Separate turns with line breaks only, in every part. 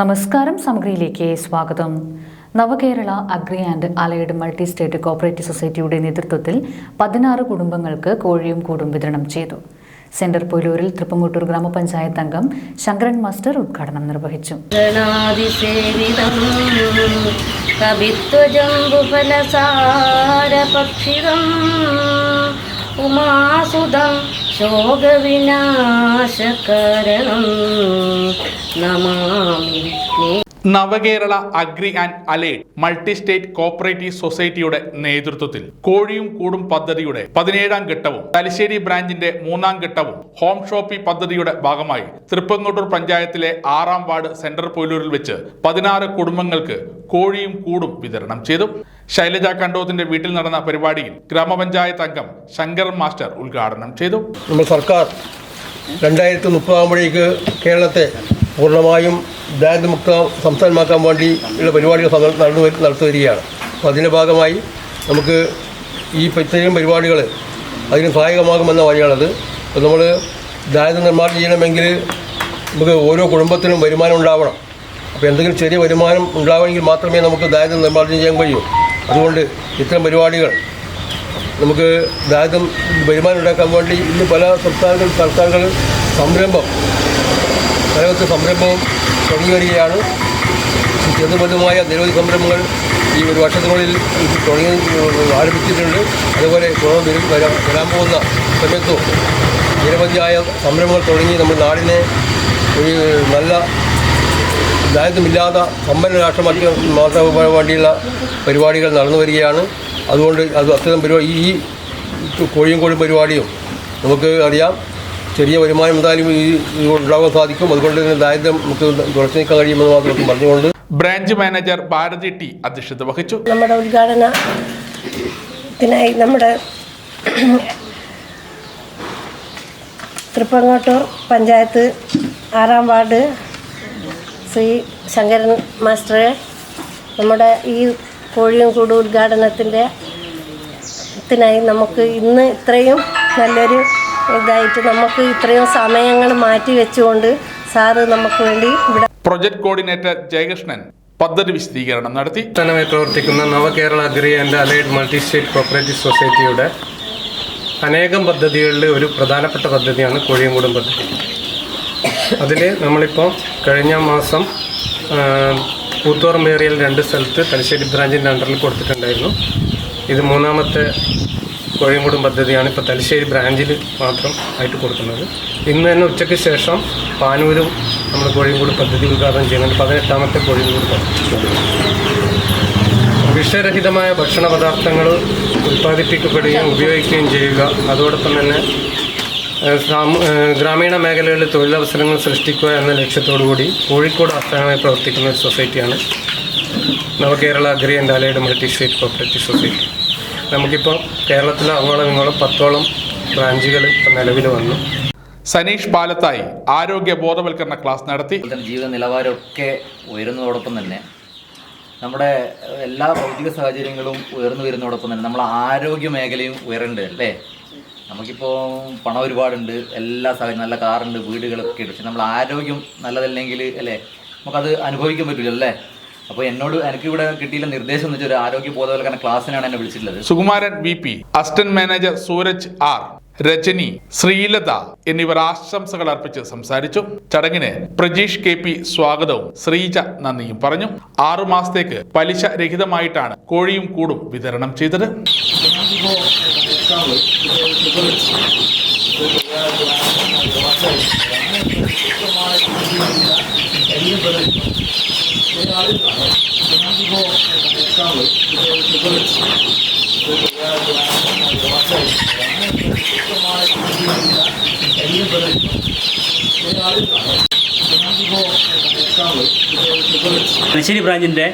നമസ്കാരം സമഗ്രയിലേക്ക് സ്വാഗതം. Navakerala agri and allied multi state cooperative സൊസൈറ്റിയുടെ നേതൃത്വത്തിൽ പതിനാറ് കുടുംബങ്ങൾക്ക് കോഴിയും കൂടും വിതരണം ചെയ്തു. സെന്റർ പൊലൂരിൽ തൃപ്പങ്ങോട്ടൂർ ഗ്രാമപഞ്ചായത്ത് അംഗം ശങ്കരൻ മാസ്റ്റർ ഉദ്ഘാടനം നിർവഹിച്ചു.
ഉമാസുതം ശോകവിനാശകരണം Namami.
Navakerala agri and allied multi state cooperative സൊസൈറ്റിയുടെ നേതൃത്വത്തിൽ കോഴിയും കൂടും പദ്ധതിയുടെ പതിനേഴാം ഘട്ടവും തലശ്ശേരി ബ്രാഞ്ചിന്റെ മൂന്നാം ഘട്ടവും ഹോം ഷോപ്പി പദ്ധതിയുടെ ഭാഗമായി തൃപ്പങ്ങോട്ടൂർ പഞ്ചായത്തിലെ ആറാം വാർഡ് സെൻട്രൽ പോലൂരിൽ വെച്ച് പതിനാറ് കുടുംബങ്ങൾക്ക് കോഴിയും കൂടും വിതരണം ചെയ്തു. ശൈലജ കണ്ടോത്തിന്റെ വീട്ടിൽ നടന്ന പരിപാടിയിൽ ഗ്രാമപഞ്ചായത്ത് അംഗം ശങ്കർ മാസ്റ്റർ ഉദ്ഘാടനം ചെയ്തു.
നമ്മുടെ സർക്കാർ രണ്ടായിരത്തി മുപ്പതാകുമ്പോഴേക്ക് കേരളത്തെ പൂർണമായും ബാങ്ക് മുക്ത സംസ്ഥാനമാക്കാൻ വേണ്ടി ഉള്ള പരിപാടികൾ നടന്നു നടത്തി വരികയാണ്. അപ്പോൾ അതിന്റെ ഭാഗമായി നമുക്ക് ഈ ഇത്രയും പരിപാടികൾ അതിന് സഹായകമാകുമെന്ന വഴിയാണത്. അപ്പോൾ നമ്മൾ ദാരിദ്ര്യ നിർമ്മാണം ചെയ്യണമെങ്കിൽ നമുക്ക് ഓരോ കുടുംബത്തിനും വരുമാനം ഉണ്ടാവണം. അപ്പോൾ എന്തെങ്കിലും ചെറിയ വരുമാനം ഉണ്ടാവണമെങ്കിൽ മാത്രമേ നമുക്ക് ദാരിദ്ര്യം നിർമ്മാർജനം ചെയ്യാൻ കഴിയൂ. അതുകൊണ്ട് ഇത്തരം പരിപാടികൾ നമുക്ക് ദാരിദ്ര്യം വരുമാനം ഉണ്ടാക്കാൻ വേണ്ടി ഇന്ന് പല സംസ്ഥാനങ്ങളും സർക്കാരുകൾ സംരംഭം പലവിധ സംരംഭവും തുടങ്ങി വരികയാണ് ചെന്നുബന്ധമായ നിരവധി സംരംഭങ്ങൾ ഈ ഒരു വർഷത്തിനുള്ളിൽ തുടങ്ങി ആരംഭിച്ചിട്ടുണ്ട്. അതുപോലെ കുറവ് വരും- വരാൻ വരാൻ പോകുന്ന സമയത്തും നിരവധിയായ സംരംഭങ്ങൾ തുടങ്ങി. നമ്മുടെ നാടിനെ ഒരു നല്ല ദാരിദ്ര്യമില്ലാത്ത സമ്പന്ന രാഷ്ട്രമാക്കി മാറ്റാൻ വേണ്ടിയുള്ള പരിപാടികൾ നടന്നു വരികയാണ്. അതുകൊണ്ട് അത് അത്തരം പരിപാടി ഈ കോഴിയും കോഴിയും കോഴി പരിപാടിയും നമുക്ക് അറിയാം. ചെറിയ വരുമാനം എന്തായാലും ഈ ഉണ്ടാകാൻ സാധിക്കും. അതുകൊണ്ട് തന്നെ ദാരിദ്ര്യം നമുക്ക് തുറച്ചു നീക്കാൻ കഴിയുമെന്ന് മാത്രം പറഞ്ഞുകൊണ്ട്
ബ്രാഞ്ച് മാനേജർ ഭാരതി ടി അധ്യക്ഷത വഹിച്ചു.
നമ്മുടെ ഉദ്ഘാടനത്തിനായി നമ്മുടെ തൃപ്പങ്ങോട്ടൂർ പഞ്ചായത്ത് ആറാം വാർഡ് ശ്രീ ശങ്കരൻ മാസ്റ്ററെ നമ്മുടെ ഈ കോഴിയും കൂട് ഉദ്ഘാടനത്തിന്റെ ത്തിനായി നമുക്ക് ഇന്ന് ഇത്രയും നല്ലൊരു ഇതായിട്ട് നമുക്ക് ഇത്രയും സമയങ്ങൾ മാറ്റി വെച്ചുകൊണ്ട് സാറ് നമുക്ക് വേണ്ടി ഇവിടെ
പ്രൊജക്ട് കോർഡിനേറ്റർ ജയകൃഷ്ണൻ പദ്ധതി വിശദീകരണം നടത്തി.
സംസ്ഥാനമായി പ്രവർത്തിക്കുന്ന Navakerala agri and allied multi state cooperative സൊസൈറ്റിയുടെ അനേകം പദ്ധതികളിൽ ഒരു പ്രധാനപ്പെട്ട പദ്ധതിയാണ് കോഴിയങ്കൂടും പദ്ധതി. അതിൽ നമ്മളിപ്പോൾ കഴിഞ്ഞ മാസം പൂത്തോറമ്പേറിയൽ രണ്ട് സ്ഥലത്ത് തലശ്ശേരി ബ്രാഞ്ചിന്റെ അണ്ടറിൽ കൊടുത്തിട്ടുണ്ടായിരുന്നു. ഇത് മൂന്നാമത്തെ കോഴിയങ്കൂടും പദ്ധതിയാണ് ഇപ്പോൾ തലശ്ശേരി ബ്രാഞ്ചിൽ മാത്രം ആയിട്ട് കൊടുക്കുന്നത്. ഇന്ന് തന്നെ ഉച്ചയ്ക്ക് ശേഷം പാനൂരും നമ്മൾ കോഴിയങ്കൂട് പദ്ധതി ഉദ്ഘാടനം ചെയ്യുന്നുണ്ട് പതിനെട്ടാമത്തെ കോഴിയങ്കൂട് പദ്ധതി. വിഷരഹിതമായ ഭക്ഷണ പദാർത്ഥങ്ങൾ ഉൽപ്പാദിപ്പിക്കപ്പെടുകയും ഉപയോഗിക്കുകയും ചെയ്യുക. അതോടൊപ്പം തന്നെ ഗ്രാമീണ മേഖലകളിൽ തൊഴിലവസരങ്ങൾ സൃഷ്ടിക്കുക എന്ന ലക്ഷ്യത്തോടു കൂടി കോഴിക്കോട് ആസ്ഥാനമായി പ്രവർത്തിക്കുന്ന ഒരു സൊസൈറ്റിയാണ് Navakerala agri and allied multi state cooperative society. നമുക്കിപ്പോൾ കേരളത്തിൽ അങ്ങോളം ഇങ്ങോളം പത്തോളം ബ്രാഞ്ചുകൾ ഇപ്പം നിലവിൽ വന്നു.
സനീഷ് പാലത്തായി ആരോഗ്യ ബോധവൽക്കരണ ക്ലാസ് നടത്തി.
ജീവിത നിലവാരമൊക്കെ ഉയരുന്നതോടൊപ്പം തന്നെ നമ്മുടെ എല്ലാ ഭൗതിക സാഹചര്യങ്ങളും ഉയർന്നു വരുന്നതോടൊപ്പം തന്നെ നമ്മളെ ആരോഗ്യ മേഖലയും ഉയരേണ്ടത് അല്ലേ? നമുക്കിപ്പോൾ പണം ഒരുപാടുണ്ട് എല്ലാ സാഹചര്യം നല്ല കാറുണ്ട് വീടുകളൊക്കെ ഉണ്ട്. പക്ഷെ നമ്മൾ ആരോഗ്യം നല്ലതല്ലെങ്കിൽ അല്ലേ? നമുക്കത് അനുഭവിക്കാൻ പറ്റില്ല അല്ലേ അപ്പോൾ എന്നോട് എനിക്ക് ഇവിടെ കിട്ടിയില്ല നിർദ്ദേശം എന്ന് വെച്ചാൽ ഒരു ആരോഗ്യ ബോധവൽക്കരണ ക്ലാസ്സിനാണ് എന്നെ വിളിച്ചിട്ടുള്ളത്.
Sukumaran V P assistant manager Suraj R Rajani Sreelatha എന്നിവർ ആശംസകൾ അർപ്പിച്ച് സംസാരിച്ചു. ചടങ്ങിന് പ്രജീഷ് കെ പി സ്വാഗതവും ശ്രീജ നന്ദിയും പറഞ്ഞു. ആറു മാസത്തേക്ക് പലിശ രഹിതമായിട്ടാണ് കോഴിയും കൂടും വിതരണം ചെയ്തത്.
തലശ്ശേരി ബ്രാഞ്ചിന്റെ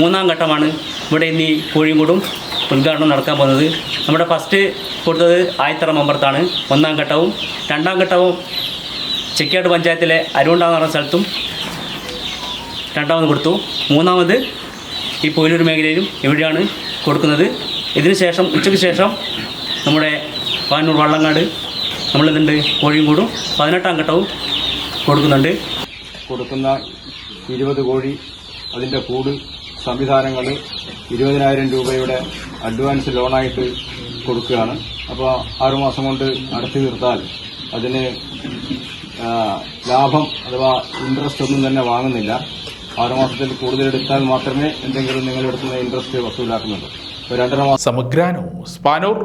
മൂന്നാം ഘട്ടമാണ് ഇവിടെ ഇന്ന് കോഴിക്കോടും ഉദ്ഘാടനം നടക്കാൻ പോകുന്നത്. നമ്മുടെ ഫസ്റ്റ് കൊടുത്തത് ആയിത്തറ മമ്പറത്താണ്. ഒന്നാം ഘട്ടവും രണ്ടാം ഘട്ടവും ചെക്കിയാട് പഞ്ചായത്തിലെ അരുണ്ടാന്ന് പറഞ്ഞ സ്ഥലത്തും രണ്ടാമത് കൊടുത്തു. മൂന്നാമത് ഈ പൊയിലൂർ മേഖലയിലും ഇവിടെയാണ് കൊടുക്കുന്നത്. ഇതിനുശേഷം ഉച്ചയ്ക്ക് ശേഷം നമ്മുടെ പാനൂർ വള്ളങ്ങാട് നമ്മളിതുണ്ട് കോഴിയും കൂടും പതിനെട്ടാം ഘട്ടവും കൊടുക്കുന്നുണ്ട്.
കൊടുക്കുന്ന ഇരുപത് കോഴി അതിന്റെ കൂട് സംവിധാനങ്ങൾ ഇരുപതിനായിരം രൂപയുടെ അഡ്വാൻസ് ലോണായിട്ട് കൊടുക്കുകയാണ്. അപ്പോൾ ആറുമാസം കൊണ്ട് അടച്ചു തീർത്താൽ അതിന് ലാഭം അഥവാ ഇൻട്രസ്റ്റ് ഒന്നും തന്നെ വാങ്ങുന്നില്ല. ആറുമാസത്തിൽ കൂടുതൽ എടുത്താൽ മാത്രമേ എന്തെങ്കിലും നിങ്ങളെടുക്കുന്ന ഇൻട്രസ്റ്റ് വസൂലാക്കുന്നുള്ളൂ. രണ്ടര മാസം
സമഗ്ര ന്യൂസ് പാനൂർ.